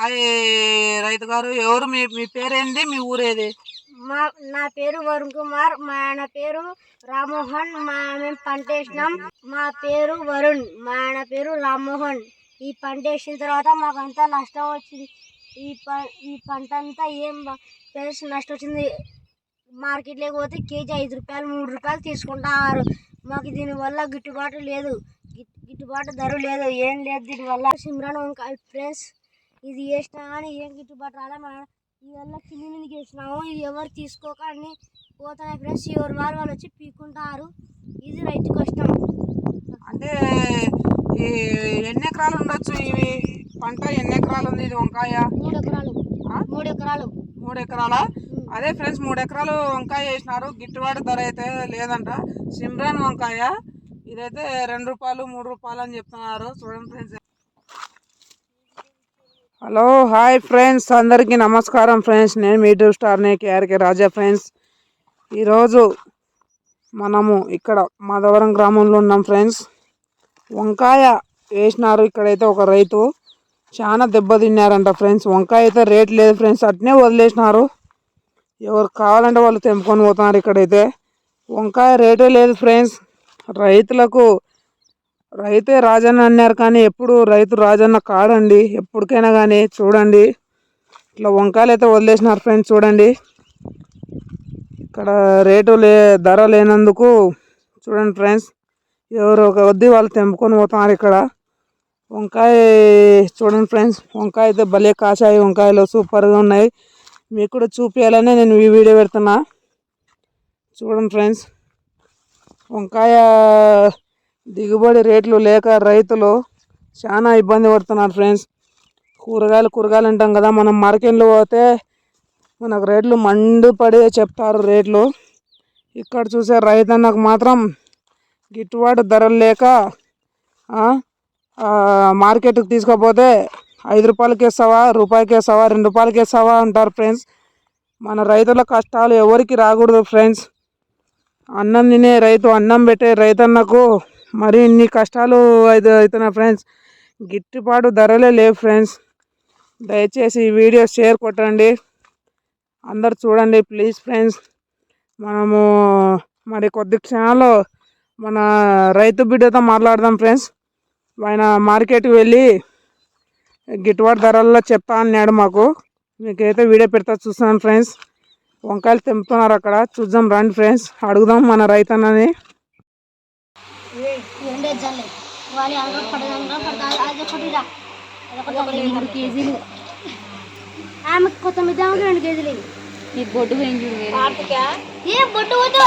Hi రైతు గారు ఎవరు? మీ మీ పేరేంది? మీ ఊరేది? మా నా పేరు వరుణ్ కుమార్. మా ఆయన పేరు రామ్మోహన్. మా మేము పంట వేసినాం. మా పేరు వరుణ్. మా ఆయన పేరు రామ్మోహన్. ఈ పంట వేసిన తర్వాత మాకంతా నష్టం వచ్చింది. ఈ ప ఈ పంట అంతా ఏం ప్లస్ నష్టం వచ్చింది. మార్కెట్లోకి పోతే కేజీ ఐదు రూపాయలు మూడు రూపాయలు తీసుకుంటారు. మాకు దీనివల్ల గిట్టుబాటు లేదు. గిట్- గిట్టుబాటు ధర లేదు. ఏం లేదు దీనివల్ల. సిమ్రాన్ వంకాయ ఫ్రెండ్స్. ఇది వేసినా కానీ ఏం గిట్టుబాటు రాలే మా ఇవల్ల కింది మీదకి వేసినాము. ఇది ఎవరు తీసుకోక అన్ని పోతాయి ఫ్రెండ్స్ ఎవరు వాళ్ళు వాళ్ళు వచ్చి పీక్కుంటారు. ఇది రైతు కష్టం. అంటే ఈ ఎన్ని ఎకరాలు ఉండొచ్చు ఇవి? పంట ఎన్ని ఎకరాలు ఉంది ఇది వంకాయ? మూడు ఎకరాలు? మూడు ఎకరాలు మూడు ఎకరాలా అదే ఫ్రెండ్స్ మూడు ఎకరాలు వంకాయ వేసినారు. గిట్టుబాటు ధర అయితే లేదంట. సిమ్రాన్ వంకాయ. ఇదైతే రెండు రూపాయలు మూడు రూపాయలు అని చెప్తున్నారు. చూడండి ఫ్రెండ్స్. హలో హాయ్ ఫ్రెండ్స్ అందరికీ నమస్కారం ఫ్రెండ్స్ నేను మీ టూ స్టార్ని కేఆర్కే రాజా ఫ్రెండ్స్ ఈరోజు మనము ఇక్కడ మాధవరం గ్రామంలో ఉన్నాం ఫ్రెండ్స్ వంకాయ వేసినారు ఇక్కడైతే ఒక రైతు. చాలా దెబ్బతిన్నారంట ఫ్రెండ్స్ వంకాయ అయితే రేట్ లేదు ఫ్రెండ్స్ అట్నే వదిలేసినారు. ఎవరు కావాలంటే వాళ్ళు తెంపుకొని పోతున్నారు ఇక్కడైతే. వంకాయ రేటే లేదు ఫ్రెండ్స్ రైతులకు రైతే రాజన్న అన్నారు కానీ ఎప్పుడు రైతు రాజన్న కాడండి. ఎప్పటికైనా కానీ చూడండి. ఇట్లా వంకాయలు అయితే వదిలేసినారు ఫ్రెండ్స్ చూడండి. ఇక్కడ రేటు లే ధర లేనందుకు చూడండి ఫ్రెండ్స్ ఎవరు ఒక వద్ది వాళ్ళు తెంపుకొని పోతున్నారు ఇక్కడ. వంకాయ చూడండి ఫ్రెండ్స్ వంకాయ అయితే భలే కాశాయి వంకాయలు సూపర్గా ఉన్నాయి. మీకు కూడా చూపించాలని నేను ఈ వీడియో పెడుతున్నా. చూడండి ఫ్రెండ్స్ వంకాయ దిగుబడి రేట్లు లేక రైతులు చాలా ఇబ్బంది పడుతున్నారు ఫ్రెండ్స్. కూరగాయలు కూరగాయలు అంటాం కదా మనం మార్కెట్లో పోతే మనకు రేట్లు మండిపడి చెప్తారు రేట్లు. ఇక్కడ చూసే రైతన్నకు మాత్రం గిట్టుబాటు ధరలు లేక మార్కెట్కి తీసుకపోతే ఐదు రూపాయలకి వేస్తావా రూపాయికి వేస్తావా రెండు రూపాయలకి వేస్తావా అంటారు ఫ్రెండ్స్. మన రైతుల కష్టాలు ఎవరికి రాకూడదు ఫ్రెండ్స్. అన్నం తినే రైతు అన్నం పెట్టే రైతన్నకు మరి ఇన్ని కష్టాలు అయితే అవుతున్నాయి ఫ్రెండ్స్. గిట్టుబాటు ధరలే లేవు ఫ్రెండ్స్. దయచేసి ఈ వీడియో షేర్ కొట్టండి. అందరు చూడండి ప్లీజ్ ఫ్రెండ్స్. మనము మరి కొద్ది క్షణాల్లో మన రైతు బిడ్డతో మాట్లాడదాం ఫ్రెండ్స్. ఆయన మార్కెట్కి వెళ్ళి గిట్టుబాటు ధరల్లో చెప్తా అన్నాడు మాకు. మీకైతే వీడియో పెడతా చూస్తున్నాను ఫ్రెండ్స్. వంకాయలు తెంపుతున్నారు అక్కడ. చూద్దాం రండి ఫ్రెండ్స్. అడుగుదాం మన రైతన్నని. రెండే జల్లే వాళ్ళు అది ఒకటిరా మూడు కేజీలు. ఆమె కొత్తిమీర రెండు కేజీలు. ఈ బొడ్డు పోయింది ఏ బొట్టు పోతే